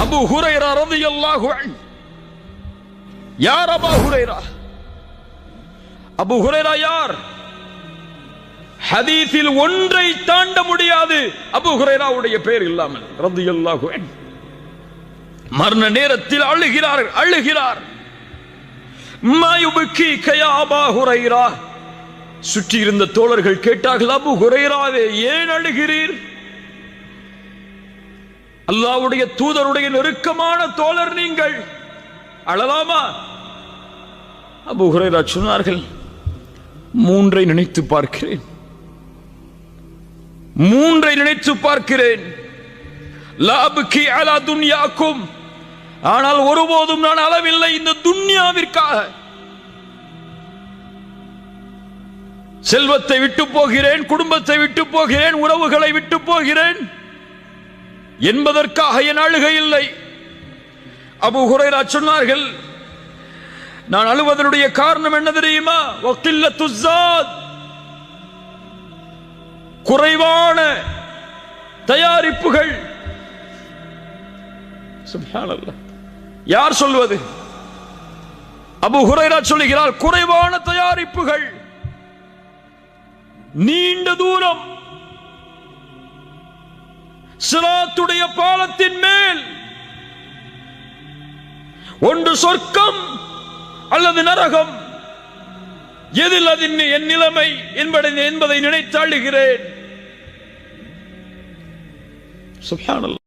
அபு ஹுரைரா ரலியல்லாஹு அன்ஹு. யார் அபா ஹுரைரா? அபு ஹுரைரா யார்? ஹதீஸில் ஒன்றை தாண்ட முடியாது. அபு ஹுரைராவுடைய பெயர் இல்லாமல். ரலியல்லாஹு அன்ஹு. மரண நேரத்தில் அழுகிறார் அழுகிறார். மாயுபுக்கி கயா அபா ஹுரைரா. சுற்றி இருந்த தோழர்கள் கேட்டார்கள் அபு ஹுரைராவே ஏன் அழுகிறீர்? அல்லாவுடைய தூதருடைய நெருக்கமான தோழர் நீங்கள். அழலாமா? அபு ஹுரேரா சொன்னார்கள் மூன்றை நினைத்து பார்க்கிறேன். மூன்றை நினைத்து பார்க்கிறேன். லாபுக்கி அலா துன்யாக்கும். ஆனால் ஒருபோதும் நான் அளவில்லை இந்த துன்யாவிற்காக. செல்வத்தை விட்டு போகிறேன் குடும்பத்தை விட்டு போகிறேன் உறவுகளை விட்டு போகிறேன். என்பதற்காக என் அழுகை இல்லை. அபு ஹுரைரா சொன்னார்கள் நான் அழுவதனுடைய காரணம் என்ன தெரியுமா? வக்கில்ல துஸாத் குறைவான தயாரிப்புகள். யார் சொல்வது? அபு ஹுரைரா சொல்லுகிறார் குறைவான தயாரிப்புகள். நீண்ட தூரம் சிராத்துடைய பாலத்தின் மேல். ஒன்று சொர்க்கம் அல்லது நரகம். எதில் அது என் நிலைமை என்பதை என்பதை நினைத்தாளுகிறேன் சுப்ஹானல்லாஹ்.